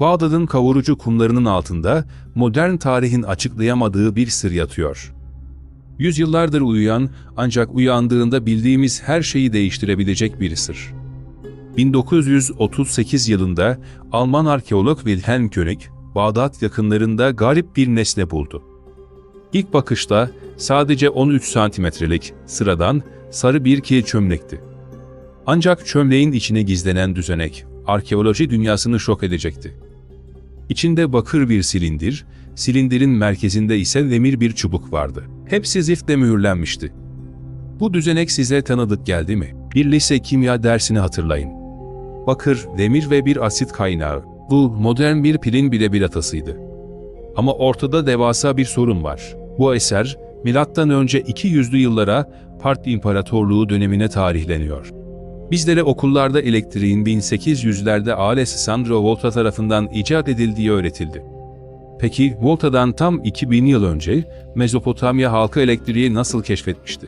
Bağdat'ın kavurucu kumlarının altında modern tarihin açıklayamadığı bir sır yatıyor. Yüzyıllardır uyuyan ancak uyandığında bildiğimiz her şeyi değiştirebilecek bir sır. 1938 yılında Alman arkeolog Wilhelm König, Bağdat yakınlarında garip bir nesne buldu. İlk bakışta sadece 13 santimetrelik, sıradan, sarı bir kil çömlekti. Ancak çömleğin içine gizlenen düzenek, arkeoloji dünyasını şok edecekti. İçinde bakır bir silindir, silindirin merkezinde ise demir bir çubuk vardı. Hepsi ziftle mühürlenmişti. Bu düzenek size tanıdık geldi mi? Bir lise kimya dersini hatırlayın. Bakır, demir ve bir asit kaynağı. Bu modern bir pilin birebir atasıydı. Ama ortada devasa bir sorun var. Bu eser, milattan önce 200'lü yıllara Part İmparatorluğu dönemine tarihleniyor. Bizlere okullarda elektriğin 1800'lerde Alessandro Volta tarafından icat edildiği öğretildi. Peki Volta'dan tam 2000 yıl önce Mezopotamya halkı elektriği nasıl keşfetmişti?